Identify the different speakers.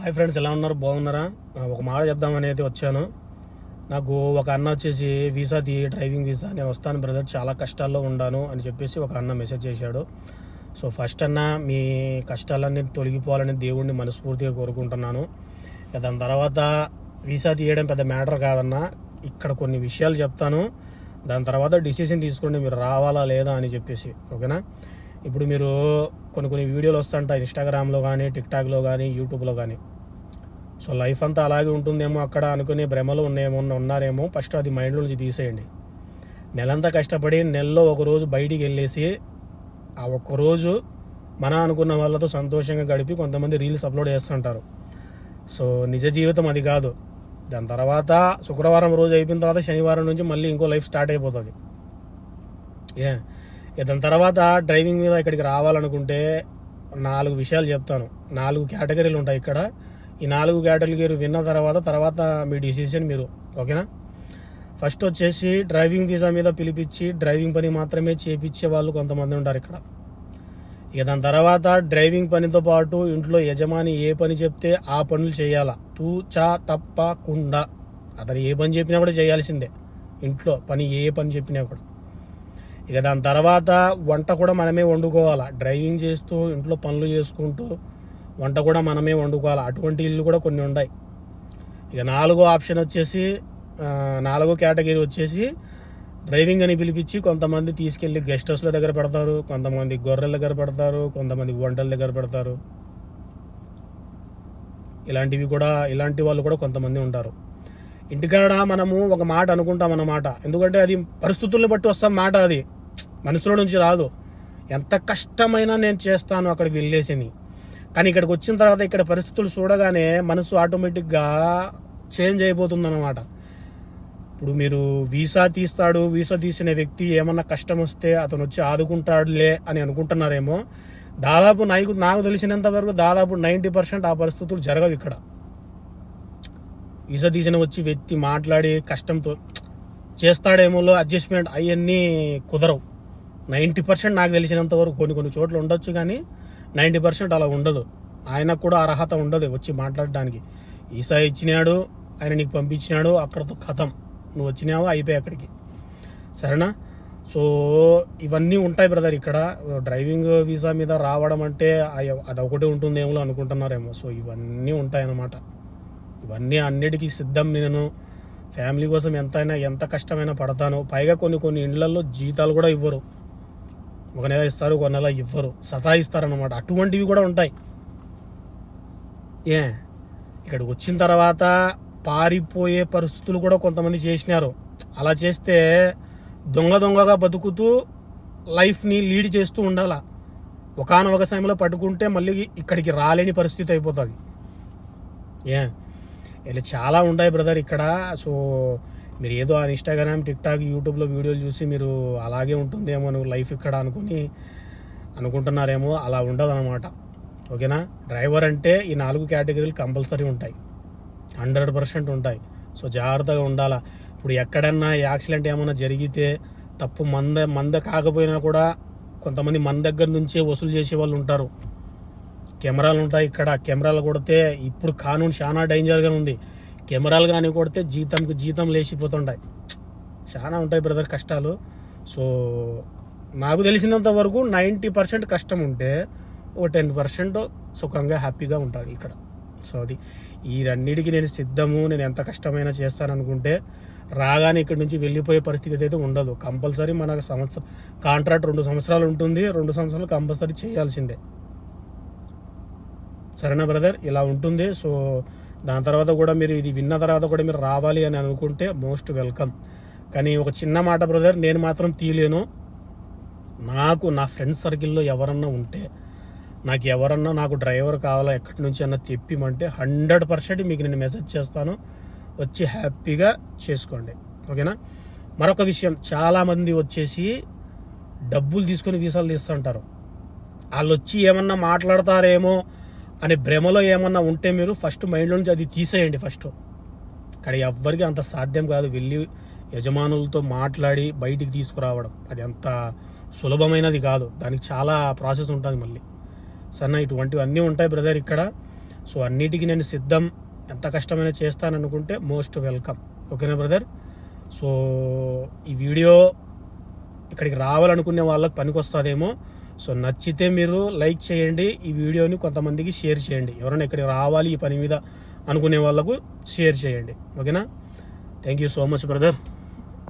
Speaker 1: Hi friends ఎలా ఉన్నారు? బాగున్నారా? ఒక మాట చెప్దామనేది వచ్చాను. నాకు ఒక అన్న వచ్చేసి వీసా తీ డ్రైవింగ్ వీసా నేను వస్తాను బ్రదర్ చాలా కష్టాల్లో ఉండాను అని చెప్పేసి ఒక అన్న మెసేజ్ చేశాడు. సో ఫస్ట్ అన్న మీ కష్టాలన్నీ తొలగిపోవాలని దేవుణ్ణి మనస్ఫూర్తిగా కోరుకుంటున్నాను. దాని తర్వాత వీసా తీయడం పెద్ద మ్యాటర్ కాదన్నా ఇక్కడ కొన్ని విషయాలు చెప్తాను. దాని తర్వాత డిసిషన్ తీసుకోండి మీరు రావాలా లేదా అని చెప్పేసి ఓకేనా? ఇప్పుడు మీరు కొన్ని కొన్ని వీడియోలు వస్తుంటాయి ఇన్స్టాగ్రామ్లో కానీ టిక్టాక్లో కానీ యూట్యూబ్లో కానీ. సో లైఫ్ అంతా అలాగే ఉంటుందేమో అక్కడ అనుకునే భ్రమలు ఉన్నాయేమో ఉన్నారేమో ఫస్ట్ అది మైండ్లో నుంచి తీసేయండి. నెలంతా కష్టపడి నెలలో ఒక రోజు బయటికి వెళ్ళేసి ఆ ఒక్క రోజు మన అనుకున్న వాళ్ళతో సంతోషంగా గడిపి కొంతమంది రీల్స్ అప్లోడ్ చేస్తుంటారు. సో నిజ జీవితం అది కాదు. దాని తర్వాత శుక్రవారం రోజు అయిపోయిన తర్వాత శనివారం నుంచి మళ్ళీ ఇంకో లైఫ్ స్టార్ట్ అయిపోతుంది. ఏ? ఇక దాని తర్వాత డ్రైవింగ్ మీద ఇక్కడికి రావాలనుకుంటే నాలుగు విషయాలు చెప్తాను. నాలుగు కేటగిరీలు ఉంటాయి ఇక్కడ. ఈ నాలుగు కేటగిరీలు విన్న తర్వాత తర్వాత మీ డిసిషన్ మీరు ఓకేనా? ఫస్ట్ వచ్చేసి డ్రైవింగ్ వీసా మీద పిలిపించి డ్రైవింగ్ పని మాత్రమే చేపించే వాళ్ళు కొంతమంది ఉంటారు ఇక్కడ. ఇక దాని తర్వాత డ్రైవింగ్ పనితో పాటు ఇంట్లో యజమాని ఏ పని చెప్తే ఆ పనులు చేయాలా? తూచా తప్పకుండా. అతను ఏ పని చెప్పినా కూడా చేయాల్సిందే. ఇంట్లో పని ఏ పని చెప్పినా కూడా. ఇక దాని తర్వాత వంట కూడా మనమే వండుకోవాలి. డ్రైవింగ్ చేస్తూ ఇంట్లో పనులు చేసుకుంటూ వంట కూడా మనమే వండుకోవాలి. అటువంటి ఇల్లు కూడా కొన్ని ఉన్నాయి ఇక నాలుగో ఆప్షన్ వచ్చేసి నాలుగో కేటగిరీ వచ్చేసి డ్రైవింగ్ అని పిలిపించి కొంతమంది తీసుకెళ్ళి గెస్ట్ హౌస్ల దగ్గర పెడతారు. కొంతమంది గొర్రెల దగ్గర పెడతారు. కొంతమంది వంటల దగ్గర పెడతారు. ఇలాంటివి కూడా ఇలాంటి వాళ్ళు కూడా కొంతమంది ఉంటారు. ఇంటికాడ మనము ఒక మాట అనుకుంటాం అన్నమాట. ఎందుకంటే అది పరిస్థితుల్ని బట్టి వస్తాం మాట అది. మనసులో నుంచి రాదు. ఎంత కష్టమైనా నేను చేస్తాను అక్కడ వెళ్ళేసి కానీ ఇక్కడికి వచ్చిన తర్వాత ఇక్కడ పరిస్థితులు చూడగానే మనసు ఆటోమేటిక్గా చేంజ్ అయిపోతుంది ఇప్పుడు మీరు వీసా తీస్తాడు వీసా తీసిన వ్యక్తి ఏమన్నా కష్టం వస్తే అతను వచ్చి ఆదుకుంటాడులే అని అనుకుంటున్నారేమో. దాదాపు నాకు నాకు తెలిసినంత వరకు దాదాపు నైంటీ పర్సెంట్ ఆ పరిస్థితులు జరగవు ఇక్కడ. వీసా తీసిన వచ్చి వ్యక్తి మాట్లాడి కష్టంతో చేస్తాడేమోలో అడ్జస్ట్మెంట్ అవన్నీ కుదరవు. నైంటీ పర్సెంట్ నాకు తెలిసినంత వరకు కొన్ని కొన్ని చోట్ల ఉండొచ్చు కానీ నైంటీ పర్సెంట్ అలా ఉండదు. ఆయనకు కూడా అర్హత ఉండదు వచ్చి మాట్లాడడానికి. ఈసా ఇచ్చినాడు ఆయన నీకు పంపించినాడు అక్కడతో కథం. నువ్వు వచ్చినావా అయిపోయి అక్కడికి. సరేనా? సో ఇవన్నీ ఉంటాయి బ్రదర్ ఇక్కడ. డ్రైవింగ్ వీసా మీద రావడం అంటే అది అదొకటి ఉంటుందేమో అనుకుంటున్నారేమో. సో ఇవన్నీ ఉంటాయన్నమాట. ఇవన్నీ అన్నిటికీ సిద్ధం నేను. ఫ్యామిలీ కోసం ఎంతైనా ఎంత కష్టమైనా పడతాను పైగా కొన్ని కొన్ని ఇండ్లలో జీతాలు కూడా ఇవ్వరు. ఒక నెల ఇస్తారు ఒక నెల ఇవ్వరు. సతాయిస్తారనమాట అటువంటివి కూడా ఉంటాయి. ఏ? ఇక్కడికి వచ్చిన తర్వాత పారిపోయే పరిస్థితులు కూడా కొంతమంది చేసినారు. అలా చేస్తే దొంగ దొంగగా బతుకుతూ లైఫ్ని లీడ్ చేస్తూ ఉండాల. ఒకనొక సమయంలో పట్టుకుంటే మళ్ళీ ఇక్కడికి రాలేని పరిస్థితి అయిపోతుంది. ఏ? ఇలా చాలా ఉంటాయి బ్రదర్ ఇక్కడ. సో మీరు ఏదో ఆ ఇన్స్టాగ్రామ్ టిక్ టాక్ యూట్యూబ్లో వీడియోలు చూసి మీరు అలాగే ఉంటుందేమో నువ్వు లైఫ్ ఇక్కడ అనుకుని అనుకుంటున్నారేమో అలా ఉండదు అనమాట ఓకేనా? డ్రైవర్ అంటే ఈ నాలుగు కేటగిరీలు కంపల్సరీ ఉంటాయి. హండ్రెడ్ పర్సెంట్ ఉంటాయి. సో జాగ్రత్తగా ఉండాలా. ఇప్పుడు ఎక్కడన్నా యాక్సిడెంట్ ఏమైనా జరిగితే తప్పు మంద మంద కాకపోయినా కూడా కొంతమంది మన దగ్గర నుంచే వసూలు చేసే వాళ్ళు ఉంటారు. కెమెరాలు ఉంటాయి ఇక్కడ కెమెరాలు కొడితే ఇప్పుడు కానూన్ చాలా డేంజర్గా ఉంది. కెమెరాలు కానీ కొడితే జీతంకి జీతం లేచిపోతుంటాయి. చాలా ఉంటాయి బ్రదర్ కష్టాలు. సో నాకు తెలిసినంత వరకు నైంటీ పర్సెంట్ కష్టం ఉంటే ఓ టెన్ పర్సెంట్ సుఖంగా హ్యాపీగా ఉంటుంది ఇక్కడ. సో అది ఈ రెండింటికి నేను సిద్ధము. నేను ఎంత కష్టమైనా చేస్తాననుకుంటే రాగానే ఇక్కడి నుంచి వెళ్ళిపోయే పరిస్థితి అయితే ఉండదు. కంపల్సరీ మనకు సంవత్సరం కాంట్రాక్ట్ రెండు సంవత్సరాలు ఉంటుంది. రెండు సంవత్సరాలు కంపల్సరీ చేయాల్సిందే. సరేనా బ్రదర్ ఇలా ఉంటుంది. సో దాని తర్వాత కూడా మీరు ఇది విన్న తర్వాత కూడా మీరు రావాలి అని అనుకుంటే మోస్ట్ వెల్కమ్ కానీ ఒక చిన్న మాట బ్రదర్ నేను మాత్రం తీయలేను. నాకు నా ఫ్రెండ్స్ సర్కిల్లో ఎవరన్నా ఉంటే నాకు ఎవరన్నా నాకు డ్రైవర్ కావాలా ఎక్కడి నుంచి అన్నా తెప్పిమంటే హండ్రెడ్ పర్సెంట్ మీకు నేను మెసేజ్ చేస్తాను. వచ్చి హ్యాపీగా చేసుకోండి. ఓకేనా? మరొక విషయం చాలామంది వచ్చేసి డబ్బులు తీసుకొని వీసాలు తీస్తుంటారు వాళ్ళు వచ్చి ఏమన్నా మాట్లాడతారేమో అనే భ్రమలో ఏమన్నా ఉంటే మీరు ఫస్ట్ మైండ్లో నుంచి అది తీసేయండి ఫస్ట్ ఇక్కడ ఎవ్వరికి అంత సాధ్యం కాదు వెళ్ళి యజమానులతో మాట్లాడి బయటికి తీసుకురావడం. అది అంత సులభమైనది కాదు. దానికి చాలా ప్రాసెస్ ఉంటుంది మళ్ళీ. సన్న ఇటువంటివి అన్నీ ఉంటాయి బ్రదర్ ఇక్కడ. సో అన్నిటికీ నేను సిద్ధం. ఎంత కష్టమైనా చేస్తాననుకుంటే మోస్ట్ వెల్కమ్ ఓకేనా బ్రదర్ సో ఈ వీడియో ఇక్కడికి రావాలనుకునే వాళ్ళకి పనికి వస్తుందేమో సో నచ్చితే మీరు లైక్ చేయండి ఈ వీడియోని కొంతమందికి షేర్ చేయండి. ఎవరైనా ఇక్కడికి రావాలి ఈ పని మీద అనుకునే వాళ్ళకు షేర్ చేయండి. ఓకేనా? Thank you so much brother